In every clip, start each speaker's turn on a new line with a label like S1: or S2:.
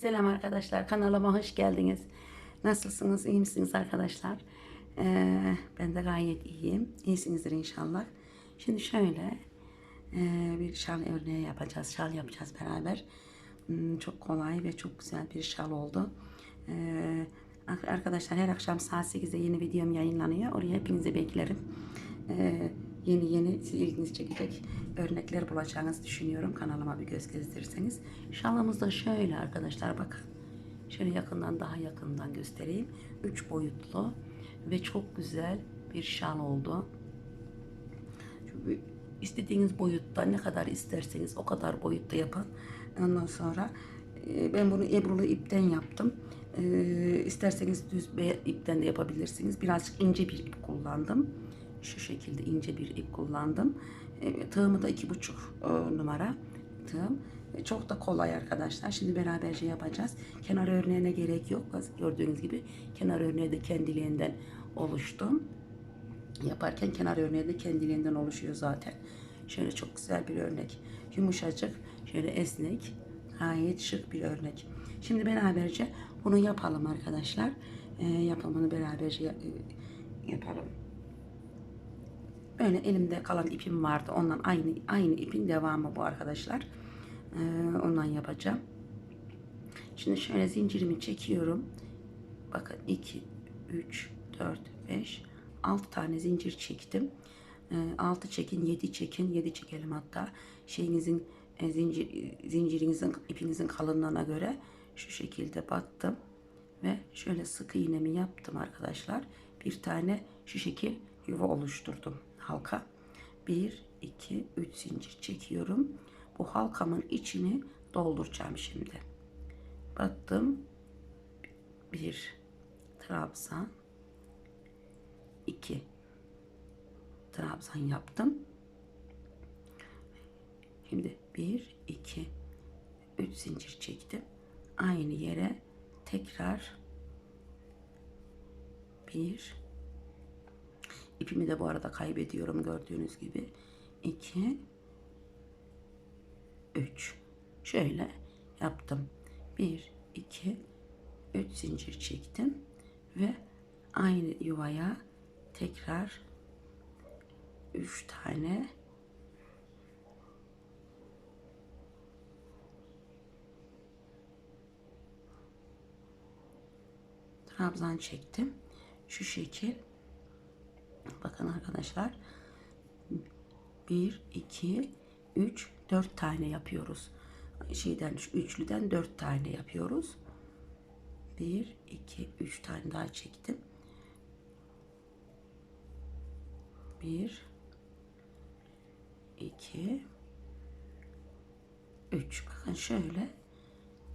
S1: Selam arkadaşlar kanalıma hoş geldiniz. Nasılsınız? iyi misiniz arkadaşlar? Ee, ben de gayet iyiyim. İyisinizdir inşallah. Şimdi şöyle e, bir şal örneği yapacağız. Şal yapacağız beraber. Hmm, çok kolay ve çok güzel bir şal oldu. Ee, arkadaşlar her akşam saat 8'de yeni videom yayınlanıyor. Oraya hepinizi beklerim. Ee, yeni yeni sizi ilginizi çekecek örnekler bulacağınızı düşünüyorum. Kanalıma bir göz gezdirirseniz. Şalımız da şöyle arkadaşlar bakın. Şöyle yakından daha yakından göstereyim. Üç boyutlu ve çok güzel bir şal oldu. Çünkü istediğiniz boyutta ne kadar isterseniz o kadar boyutta yapın. Ondan sonra e, ben bunu ebrulu ipten yaptım. E, isterseniz düz ipten de yapabilirsiniz. Birazcık ince bir ip kullandım. Şu şekilde ince bir ip kullandım. E, tığımı da iki buçuk e, numara tığım. E, Çok da kolay arkadaşlar. Şimdi beraberce yapacağız. Kenar örneğine gerek yok. Gördüğünüz gibi kenar örneği de kendiliğinden oluştu yaparken kenar örneği de kendiliğinden oluşuyor zaten. Şöyle çok güzel bir örnek. Yumuşacık, şöyle esnek, gayet şık bir örnek. Şimdi beraberce bunu yapalım arkadaşlar. Ee, yapımını beraberce ya- e, yapalım. Böyle elimde kalan ipim vardı. Ondan aynı aynı ipin devamı bu arkadaşlar. Ee, ondan yapacağım. Şimdi şöyle zincirimi çekiyorum. Bakın 2, 3, 4, 5, 6 tane zincir çektim. 6 çekin, 7 çekin, 7 çekelim hatta. Şeyinizin e, zincir, zincirinizin, ipinizin kalınlığına göre şu şekilde battım. Ve şöyle sık iğnemi yaptım arkadaşlar. Bir tane şu şekil yuva oluşturdum halka. 1, 2, 3 zincir çekiyorum. Bu halkamın içini dolduracağım şimdi. Battım. Bir trabzan. iki trabzan yaptım. Şimdi bir, iki, üç zincir çektim. Aynı yere tekrar bir ipimi de bu arada kaybediyorum gördüğünüz gibi. iki 3 şöyle yaptım. 1 2 3 zincir çektim ve aynı yuvaya tekrar 3 tane trabzan çektim. Şu şekil bakın arkadaşlar 1, 2, 3, 4 tane yapıyoruz. Şeyden, üçlüden 4 tane yapıyoruz. 1, 2, 3 tane daha çektim. 1, 2, 3. Bakın şöyle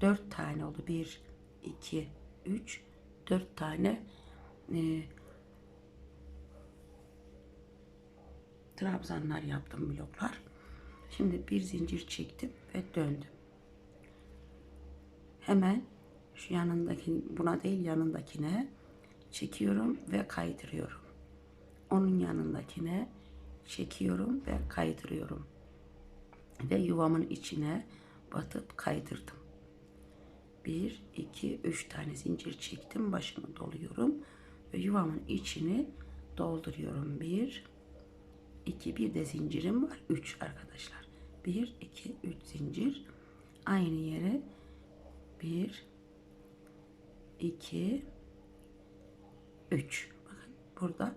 S1: 4 tane oldu. 1, 2, 3, 4 tane e, trabzanlar yaptım bloklar. Şimdi bir zincir çektim ve döndüm. Hemen şu yanındaki buna değil yanındakine çekiyorum ve kaydırıyorum. Onun yanındakine çekiyorum ve kaydırıyorum. Ve yuvamın içine batıp kaydırdım. Bir, iki, üç tane zincir çektim. Başını doluyorum. Ve yuvamın içini dolduruyorum. Bir, 2 bir de zincirim var. 3 arkadaşlar. 1 2 3 zincir. Aynı yere 1 2 3 bakın burada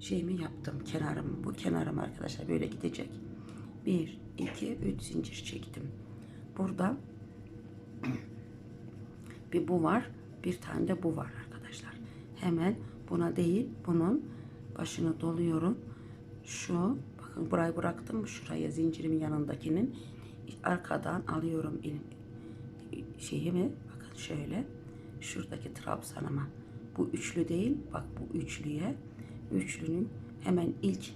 S1: şeyimi yaptım kenarım bu kenarım arkadaşlar böyle gidecek. 1 2 3 zincir çektim. Burada bir bu var bir tane de bu var arkadaşlar. Hemen buna değil bunun başını doluyorum. Şu bakın burayı bıraktım şuraya zincirimin yanındakinin arkadan alıyorum elim şeyimi bakın şöyle şuradaki trabzanıma bu üçlü değil bak bu üçlüye üçlünün hemen ilk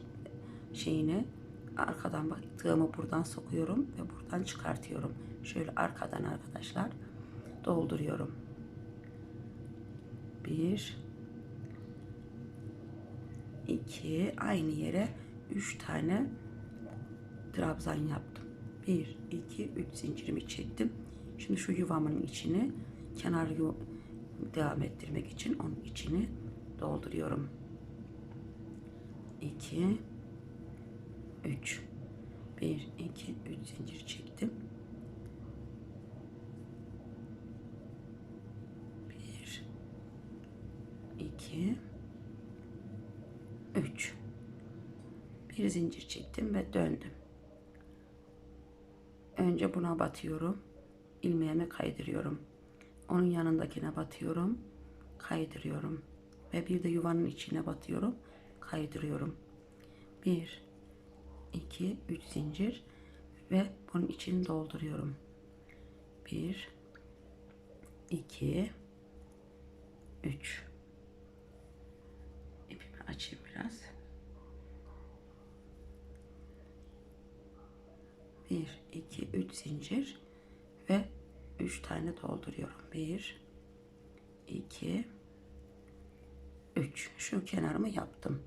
S1: şeyine arkadan bak tığımı buradan sokuyorum ve buradan çıkartıyorum. Şöyle arkadan arkadaşlar dolduruyorum. Bir, 2 aynı yere 3 tane trabzan yaptım. 1 2 3 zincirimi çektim. Şimdi şu yuvamın içini kenar devam ettirmek için onun içini dolduruyorum. 2 3 1 2 3 zincir çektim. 1 2 3 bir zincir çektim ve döndüm. Önce buna batıyorum. ilmeğimi kaydırıyorum. Onun yanındakine batıyorum. Kaydırıyorum. Ve bir de yuvanın içine batıyorum. Kaydırıyorum. 1 2 3 zincir ve bunun içini dolduruyorum. 1 2 3 İpimi açayım biraz. 1 2 3 zincir ve 3 tane dolduruyorum. 1 2 3 şu kenarımı yaptım.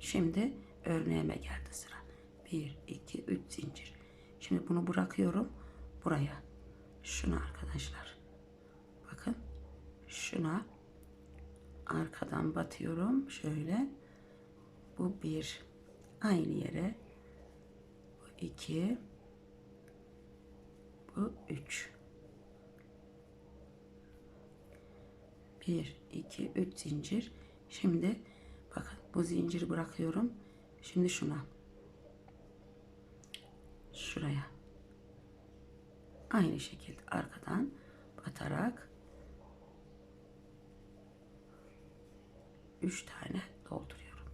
S1: Şimdi örneğime geldi sıra. 1 2 3 zincir. Şimdi bunu bırakıyorum buraya. Şuna arkadaşlar. Bakın. Şuna arkadan batıyorum şöyle. Bu bir aynı yere. Bu iki bu 3 1 2 3 zincir. Şimdi bakın bu zinciri bırakıyorum. Şimdi şuna. Şuraya. Aynı şekilde arkadan batarak 3 tane dolduruyorum.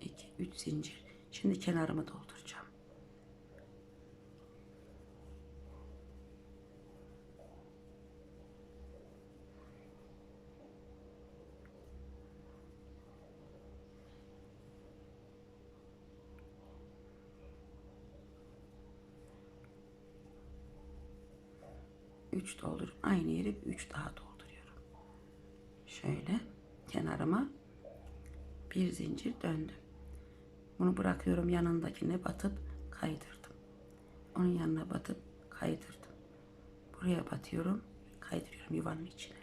S1: 2 3 zincir. Şimdi kenarımı doldur 3 doldurup aynı yere 3 daha dolduruyorum. Şöyle kenarıma bir zincir döndüm. Bunu bırakıyorum yanındakine batıp kaydırdım. Onun yanına batıp kaydırdım. Buraya batıyorum, kaydırıyorum yuvanın içine.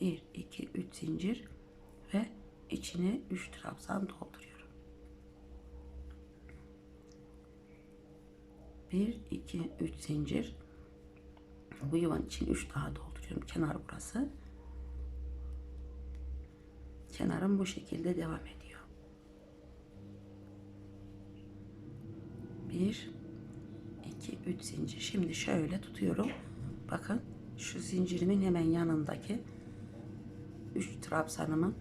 S1: 1, 2, 3 zincir ve içine 3 trabzan dolduruyorum. 1, 2, 3 zincir bu yuvanın için 3 daha dolduruyorum. Kenar burası. Kenarım bu şekilde devam ediyor. 1 2 3 zincir. Şimdi şöyle tutuyorum. Bakın şu zincirimin hemen yanındaki 3 trabzanımın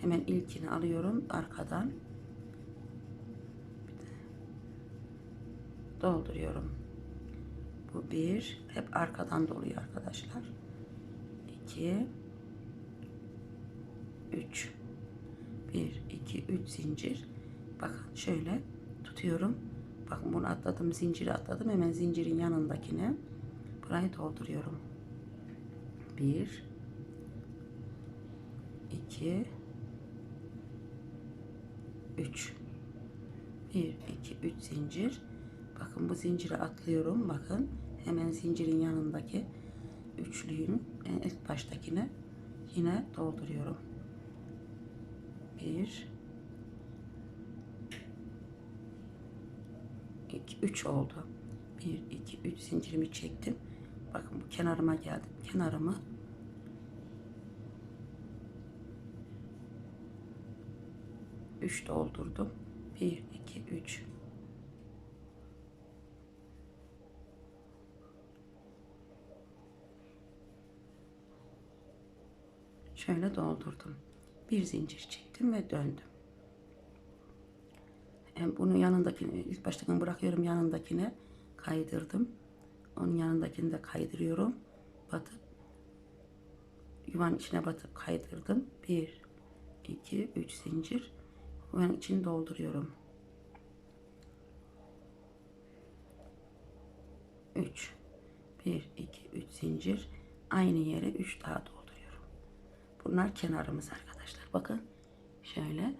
S1: hemen ilkini alıyorum arkadan dolduruyorum. Bir hep arkadan doluyor arkadaşlar. 2 3 1 2 3 zincir. Bakın şöyle tutuyorum. Bakın bunu atladım, zinciri atladım. Hemen zincirin yanındakine burayı dolduruyorum. 1 2 3 1 2 3 zincir. Bakın bu zinciri atlıyorum. Bakın hemen zincirin yanındaki üçlüyün en ilk baştakine yine dolduruyorum. 1 2 3 oldu. 1 2 3 zincirimi çektim. Bakın bu kenarıma geldim. Kenarımı üç doldurdum. 1 2 3 Şöyle doldurdum. Bir zincir çektim ve döndüm. Hem bunu yanındakini ilk baştakini bırakıyorum yanındakine kaydırdım. Onun yanındakini de kaydırıyorum. Batıp yuvanın içine batıp kaydırdım. 1 2 3 zincir yuvanın içini dolduruyorum. 3 1 2 3 zincir aynı yere 3 daha dolduruyorum. Bunlar kenarımız arkadaşlar. Bakın şöyle.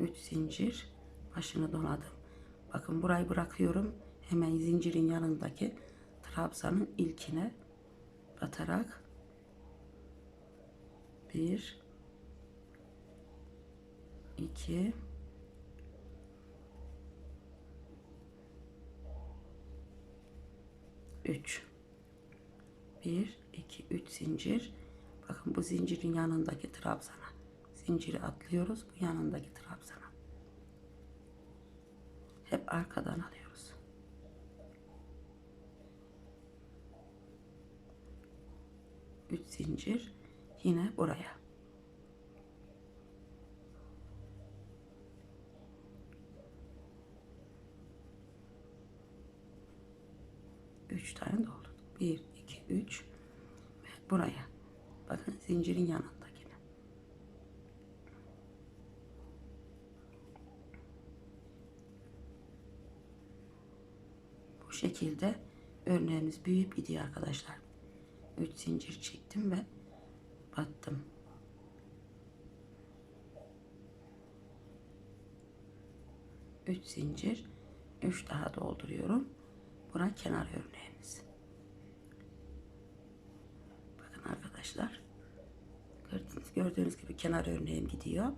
S1: 3 zincir başını doladım. Bakın burayı bırakıyorum. Hemen zincirin yanındaki trabzanın ilkine batarak 1 2 3 1 2 3 zincir. Bakın bu zincirin yanındaki trabzana. Zinciri atlıyoruz bu yanındaki trabzana. Hep arkadan alıyoruz. Üç zincir yine buraya üç tane doldurduk bir iki üç ve buraya bakın zincirin yanındakine Bu şekilde örneğimiz büyüyüp gidiyor arkadaşlar. 3 zincir çektim ve battım. Üç zincir, üç daha dolduruyorum. Bura kenar örneğimiz. Bakın arkadaşlar. Gördüğünüz, gördüğünüz gibi kenar örneğim gidiyor.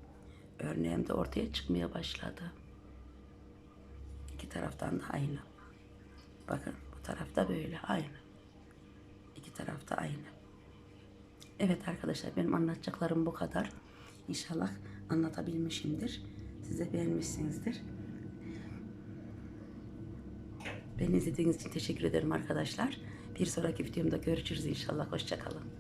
S1: Örneğim de ortaya çıkmaya başladı. İki taraftan da aynı. Bakın bu tarafta böyle aynı. İki tarafta aynı. Evet arkadaşlar benim anlatacaklarım bu kadar. İnşallah anlatabilmişimdir. Size beğenmişsinizdir. Beni izlediğiniz için teşekkür ederim arkadaşlar. Bir sonraki videomda görüşürüz inşallah. Hoşçakalın.